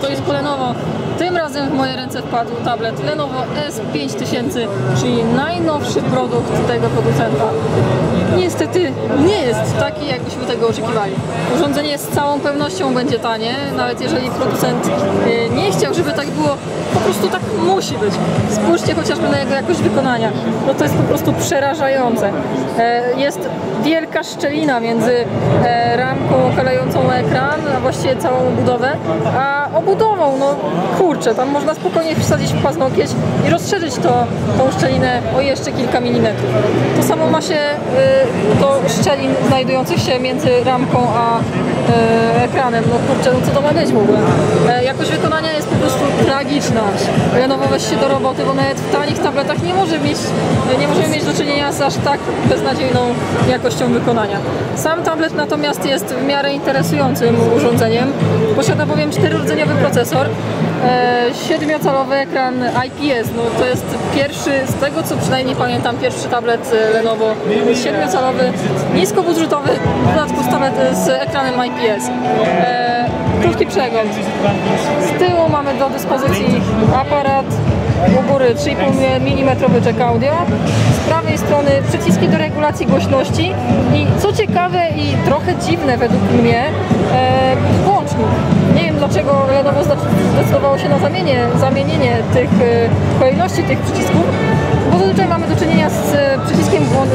stoisku Lenovo. Tym razem w moje ręce wpadł tablet Lenovo S5000, czyli najnowszy produkt tego producenta. Niestety nie jest taki, jakbyśmy tego oczekiwali. Urządzenie z całą pewnością będzie tanie, nawet jeżeli producent tak było, po prostu tak musi być. Spójrzcie chociażby na jego jakość wykonania. No to jest po prostu przerażające. E, Jest wielka szczelina między e, ramką okalającą ekran, a właściwie całą obudowę, a obudową, no kurczę, tam można spokojnie wsadzić w paznokieć i rozszerzyć to, tą szczelinę o jeszcze kilka milimetrów. To samo ma się y, do szczelin znajdujących się między ramką a ekranem. No kurczę, no co to ma być w ogóle? E, jakość wykonania jest po prostu tragiczna. Lenovo weź się do roboty, bo nawet w tanich tabletach nie może mieć, nie możemy mieć do czynienia z aż tak beznadziejną jakością wykonania. Sam tablet natomiast jest w miarę interesującym urządzeniem. Posiada bowiem czterordzeniowy procesor, e, siedmiocalowy ekran IPS. No, to jest pierwszy, z tego co przynajmniej pamiętam, pierwszy tablet e, Lenovo siedmiocalowy, niskobudżetowy, w dodatku z, tablet, z ekranem IPS. Krótki przegląd. Z tyłu mamy do dyspozycji aparat, u góry 3,5 mm jack audio, z prawej strony przyciski do regulacji głośności i co ciekawe i trochę dziwne według mnie, e, włącznik. Nie wiem dlaczego Lenovo zdecydowało się na zamienienie, zamienienie tych e, kolejności tych przycisków, bo zazwyczaj mamy do czynienia z e, przyciskiem włą-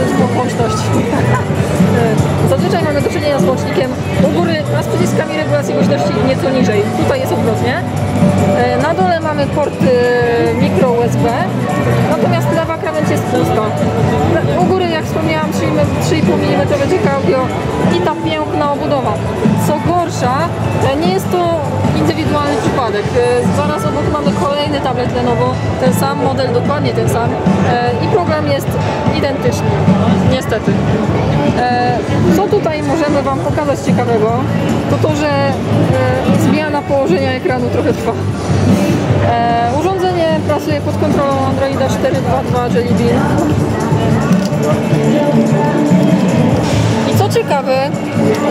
głośności nieco niżej. Tutaj jest odwrotnie. E, Na dole mamy port e, micro USB, natomiast lewa krawędź jest pusta. U góry, jak wspomniałam, 3,5 mm jack audio i ta piękna obudowa. Co gorsza, e, nie jest to indywidualny przypadek. Zaraz obok mamy kolejny tablet Lenovo, ten sam model, dokładnie ten sam e, i program jest identyczny, niestety. E, Co tutaj możemy Wam pokazać ciekawego, to to, że e, zmiana położenia ekranu trochę trwa. Urządzenie pracuje pod kontrolą Androida 4.2.2 Jelly Bean. Co ciekawe,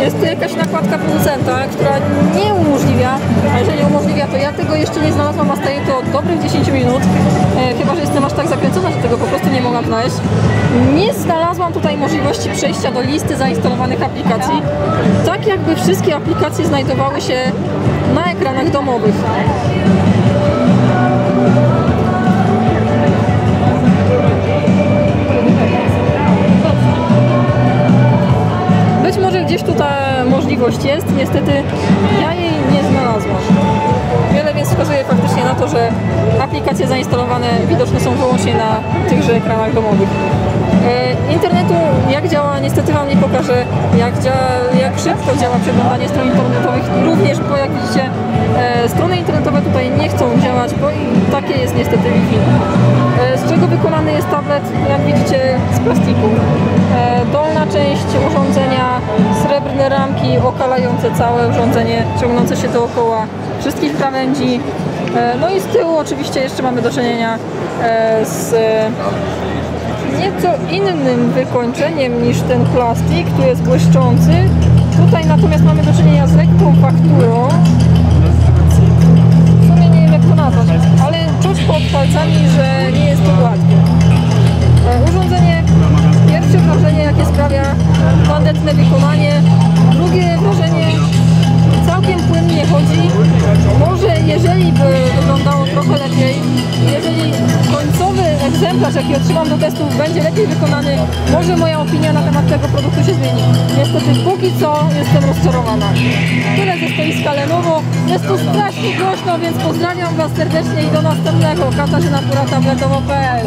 jest tu jakaś nakładka producenta, która nie umożliwia, a jeżeli umożliwia, to ja tego jeszcze nie znalazłam, a staje to dobrych 10 minut, e, chyba, że jestem aż tak zakręcona, że tego po prostu nie mogłam znaleźć. Nie znalazłam tutaj możliwości przejścia do listy zainstalowanych aplikacji, tak jakby wszystkie aplikacje znajdowały się na ekranach domowych. Możliwość jest, niestety ja jej nie znalazłam. Wiele więc wskazuje faktycznie na to, że aplikacje zainstalowane widoczne są wyłącznie na tychże ekranach domowych. E, internetu jak działa niestety Wam nie pokażę, jak, działa, jak szybko działa przeglądanie stron internetowych, również bo jak widzicie e, strony internetowe tutaj nie chcą działać, bo i takie jest niestety Wi-Fi. E, z czego wykonany jest tablet, jak widzicie z plastiku. Dolna część okalające całe urządzenie, ciągnące się dookoła wszystkich krawędzi. E, no i z tyłu oczywiście jeszcze mamy do czynienia e, z e, nieco innym wykończeniem niż ten plastik, tu jest błyszczący. Tutaj natomiast mamy do czynienia z lekką fakturą. W sumie nie wiem jak to nazwać, ale czuć pod palcami, że nie jest to gładkie. Urządzenie, pierwsze wrażenie jakie sprawia tandetne wykonanie, drugie wrażenie całkiem płynnie chodzi. Może jeżeli by wyglądało trochę lepiej, jeżeli końcowy egzemplarz jaki otrzymam do testów będzie lepiej wykonany, może moja opinia na temat tego produktu się zmieni. Niestety póki co jestem rozczarowana. Tyle ze stoiska Lenovo. Jest tu strasznie głośno, więc pozdrawiam Was serdecznie i do następnego. Katarzyna Pura, tabletowo.pl